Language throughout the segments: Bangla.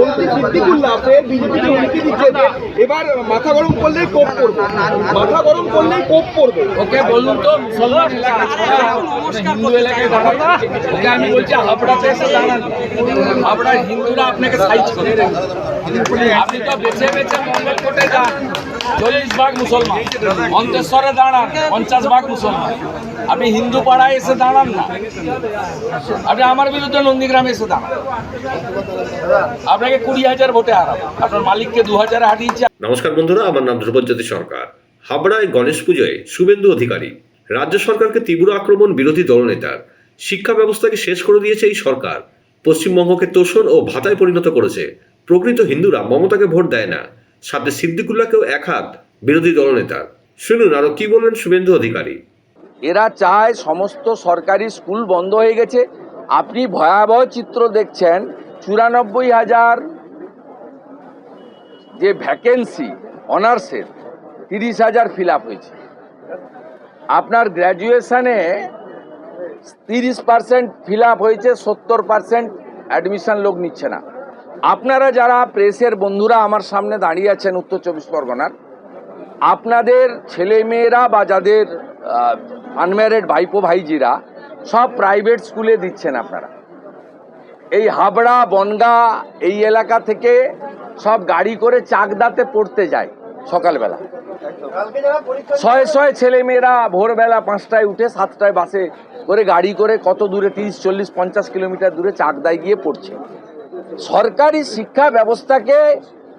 মন্ত্রী সিদ্দিকুল্লাহ বিজেপিকে হুমকি দিচ্ছে যে এবার মাথা গরম করলেই কোপ পড়বে। মাথা গরম করলেই কোপ পড়বে। ওকে বলুন তো মুসলমান এলাকা ছাড়া হিন্দু এলাকায় দাঁড়ান। ওকে আমি বলছি হাবড়াতে এসে দাঁড়ান। হাবড়ার হিন্দুরা আপনাকে সাইজ করে আপনি তো বেছে বেছে চল্লিশ ভাগ মুসলমান, অন্তেশ্বরে দাঁড়ান, পঞ্চাশ ভাগ মুসলমান। আপনি হিন্দু পাড়ায় এসে দাঁড়ান না। আপনি আমার বিরুদ্ধে নন্দীগ্রামে এসে দাঁড়ান। আপনাকে কুড়ি হাজার ভোটে হারাবো। আপনার মালিককে দু হাজার হারিয়েছে নমস্কার বন্ধুরা, আমার নাম ধ্রুবজ্যোতি সরকার। হাবড়ায় গণেশ পুজোয় শুভেন্দু অধিকারী। রাজ্য সরকারকে তীব্র আক্রমণ বিরোধী দলনেতার। শিক্ষা ব্যবস্থাকে শেষ করে দিয়েছে এই সরকার। পশ্চিমবঙ্গকে তোষণ ও ভাতায় পরিণত করেছে। প্রকৃত হিন্দুরা মমতাকে ভোট দেয় না। সাথে সিদ্দিকুল্লাহকেও এক হাত বিরোধী দলনেতার। শুনুন, আরও কি বললেন শুভেন্দু অধিকারী? এরা চায় সমস্ত সরকারি স্কুল বন্ধ হয়ে গেছে। আপনি ভয়াবহ চিত্র দেখছেন, চুরানব্বই হাজার যে ভ্যাকেন্সি অনার্সের তিরিশ হাজার ফিল আপ হয়েছে। আপনার গ্র্যাজুয়েশনে তিরিশ পার্সেন্ট ফিল আপ হয়েছে, সত্তর পার্সেন্ট অ্যাডমিশন লোক নিচ্ছে না। আপনারা যারা প্রেসের বন্ধুরা আমার সামনে দাঁড়িয়ে আছেন উত্তর চব্বিশ পরগনার, আপনাদের ছেলে মেয়েরা বা যাদের আনম্যারিড ভাইপো ভাইজিরা সব প্রাইভেট স্কুলে দিচ্ছেন আপনারা। এই হাবড়া, বনগা এই এলাকা থেকে সব গাড়ি করে চাকদাতে পড়তে যায় সকালবেলা। ছয় ছয় ছেলে মেয়েরা ভোরবেলা পাঁচটায় উঠে সাতটায় বাসে করে গাড়ি করে কত দূরে, তিরিশ, চল্লিশ, পঞ্চাশ কিলোমিটার দূরে চাকদায় গিয়ে পড়ছে। সরকারি শিক্ষা ব্যবস্থাকে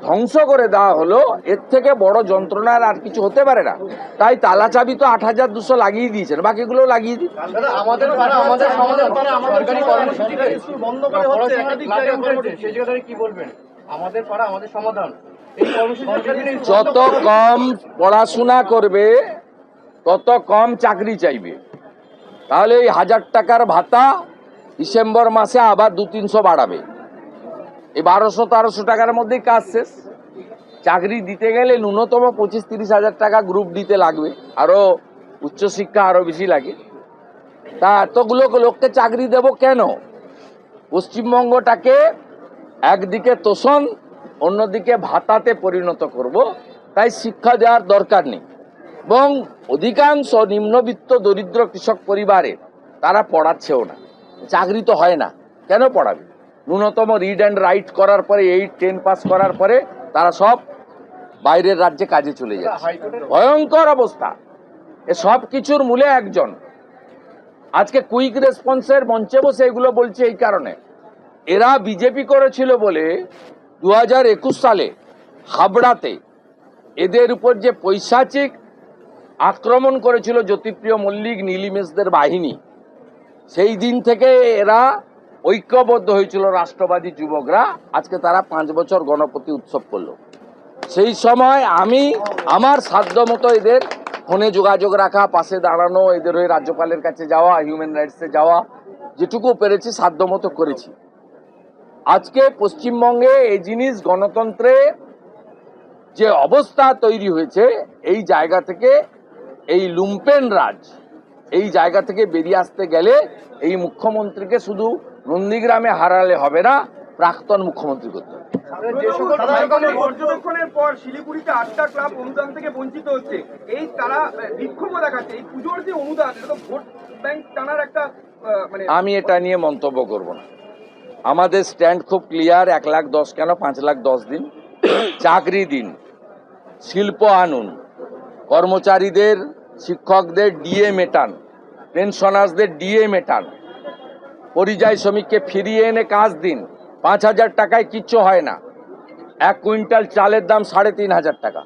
ধ্বংস করে দেওয়া হলো এর থেকে বড় যন্ত্রণার আর কিছু হতে পারে না। তাই তালা চাবি তো আট হাজার দুশো লাগিয়ে দিয়েছেন বাকিগুলো লাগিয়ে দিন। আমাদের পাড়া আমাদের সমাধান পাড়া আমার সরকারি কর্মসূচিতে স্কুল বন্ধ করে হচ্ছে নাটক কর্মসূচি। সেই জায়গায় কি বলবেন? আমাদের পাড়া আমাদের সমাধান। এই কর্মসূচি যত কম পড়াশোনা করবে তত কম চাকরি চাইবে। তাহলে এই হাজার টাকার ভাতা ডিসেম্বর মাসে আবার দু তিনশো বাড়াবে। এই বারোশো তেরোশো টাকার মধ্যেই কাজ শেষ। চাকরি দিতে গেলে ন্যূনতম পঁচিশ তিরিশ হাজার টাকা গ্রুপ দিতে লাগবে। আরও উচ্চশিক্ষা আরও বেশি লাগে। তা এতগুলো লোককে চাকরি দেব কেন? পশ্চিমবঙ্গটাকে একদিকে তোষণ, অন্যদিকে ভাতাতে পরিণত করব। তাই শিক্ষা দেওয়ার দরকার নেই। এবং অধিকাংশ নিম্নবিত্ত দরিদ্র কৃষক পরিবারের তারা পড়াচ্ছেও না। চাকরি তো হয় না। কেন পড়াবে? ন্যূনতম রিড অ্যান্ড রাইট করার পরে এইট টেন পাস করার পরে, তারা সব বাইরের রাজ্যে কাজে চলে যাচ্ছে। ভয়ঙ্কর অবস্থা। এ সব কিছুর মূলে একজন। আজকে কুইক রেসপন্সের মঞ্চে বসে এগুলো বলছে এই কারণে। এরা বিজেপি করেছিল বলে দু হাজার একুশ সালে হাবড়াতে এদের উপর যে পৈশাচিক আক্রমণ করেছিল জ্যোতিপ্রিয় মল্লিক নীলিমেশদের বাহিনী, সেই দিন থেকে এরা ঐক্যবদ্ধ হয়েছিল রাষ্ট্রবাদী যুবকরা। আজকে তারা পাঁচ বছর গণপতি উৎসব করল। সেই সময় আমি আমার সাধ্য মতো এদের ফোনে যোগাযোগ রাখা, পাশে দাঁড়ানো, এদের হয়ে রাজ্যপালের কাছে যাওয়া হিউম্যান রাইটসে যাওয়া, যেটুকু পেরেছি, সাধ্য মতো করেছি। আজকে পশ্চিমবঙ্গে এই জিনিস গণতন্ত্রে যে অবস্থা তৈরি হয়েছে, এই জায়গা থেকে এই লুম্পেন রাজ, এই জায়গা থেকে বেরিয়ে আসতে গেলে এই মুখ্যমন্ত্রীকে শুধু নন্দীগ্রামে হারালে হবে না প্রাক্তন মুখ্যমন্ত্রী করতে হবে। পর্যবেক্ষণের পর শিলিগুড়িতে আটটা ক্লাব অনুদান থেকে বঞ্চিত হচ্ছে। এই তারা আহ, দেখাচ্ছে। এই পুজোর যে অনুদান এটা তো ভোট ব্যাংক টানার একটা মানে আমি এটা নিয়ে মন্তব্য করব না। আমাদের স্ট্যান্ড খুব ক্লিয়ার এক লাখ দশ কেন পাঁচ লাখ দশ দিন। চাকরি দিন শিল্প আনুন। কর্মচারীদের শিক্ষকদের ডিএ মেটান। পেনশনার্সদের ডিএ মেটান। পরিযায়ী শ্রমিককে ফিরিয়ে এনে কাজ দিন। পাঁচ হাজার টাকায় কিচ্ছু হয় না। এক কুইন্টাল চালের দাম সাড়ে তিন হাজার টাকা।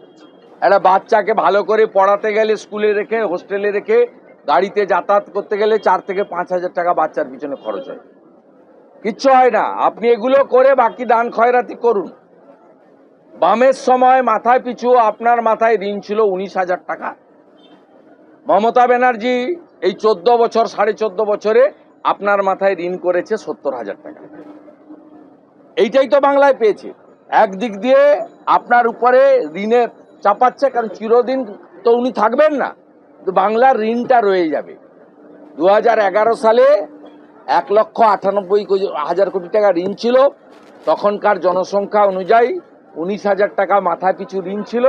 একটা বাচ্চাকে ভালো করে পড়াতে গেলে, স্কুলে রেখে, হোস্টেলে রেখে, গাড়িতে যাতায়াত করতে গেলে চার থেকে পাঁচ হাজার টাকা বাচ্চার পিছনে খরচ হয়। কিচ্ছু হয় না। আপনি এগুলো করে বাকি দান খয়রাতি করুন। বামের সময় মাথায় পিছু, আপনার মাথায় ঋণ ছিল উনিশ হাজার টাকা। মমতা ব্যানার্জি এই চোদ্দ বছর, সাড়ে চোদ্দ বছরে আপনার মাথায় ঋণ করেছে সত্তর হাজার টাকা। এইটাই তো বাংলায় পেয়েছে। একদিক দিয়ে আপনার উপরে ঋণে চাপাচ্ছে, কারণ চিরদিন তো উনি থাকবেন না। তো বাংলার ঋণটা রয়ে যাবে। দু হাজার এগারো সালে এক লক্ষ আটানব্বই হাজার কোটি টাকা ঋণ ছিল। তখনকার জনসংখ্যা অনুযায়ী উনিশ হাজার টাকা মাথা পিছু ঋণ ছিল।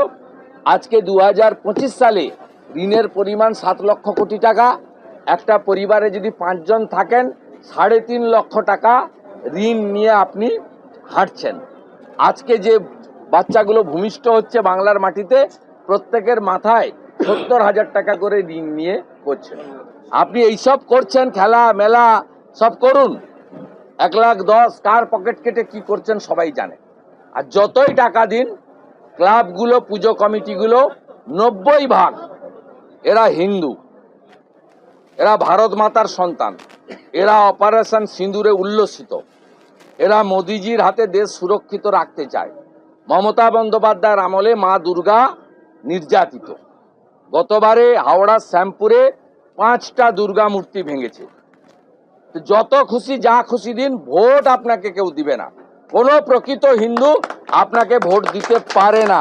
আজকে দু হাজার পঁচিশ সালে ঋণের পরিমাণ সাত লক্ষ কোটি টাকা। একটা পরিবারে যদি পাঁচজন থাকেন, সাড়ে তিন লক্ষ টাকা ঋণ নিয়ে আপনি হাঁটছেন। আজকে যে বাচ্চাগুলো ভূমিষ্ঠ হচ্ছে বাংলার মাটিতে, প্রত্যেকের মাথায় সত্তর হাজার টাকা করে ঋণ নিয়ে করছেন। আপনি এইসব করছেন, খেলা, মেলা, সব করুন। এক লাখ দশ, কার পকেট কেটে কি করছেন সবাই জানে। আর যতই টাকা দিন, ক্লাবগুলো, পুজো কমিটিগুলো, নব্বই ভাগ এরা হিন্দু। এরা ভারত মাতার সন্তান। এরা অপারেশন সিঁদুরে উল্লসিত। এরা মোদিজির হাতে দেশ সুরক্ষিত রাখতে চায়। মমতা বন্দ্যোপাধ্যায়ের আমলে মা দুর্গা নির্যাতিত। গতবারে হাওড়ার শ্যামপুরে পাঁচটা দুর্গা মূর্তি ভেঙেছে। যত খুশি যা খুশি দিন, ভোট আপনাকে কেউ দিবে না। কোনো প্রকৃত হিন্দু আপনাকে ভোট দিতে পারে না।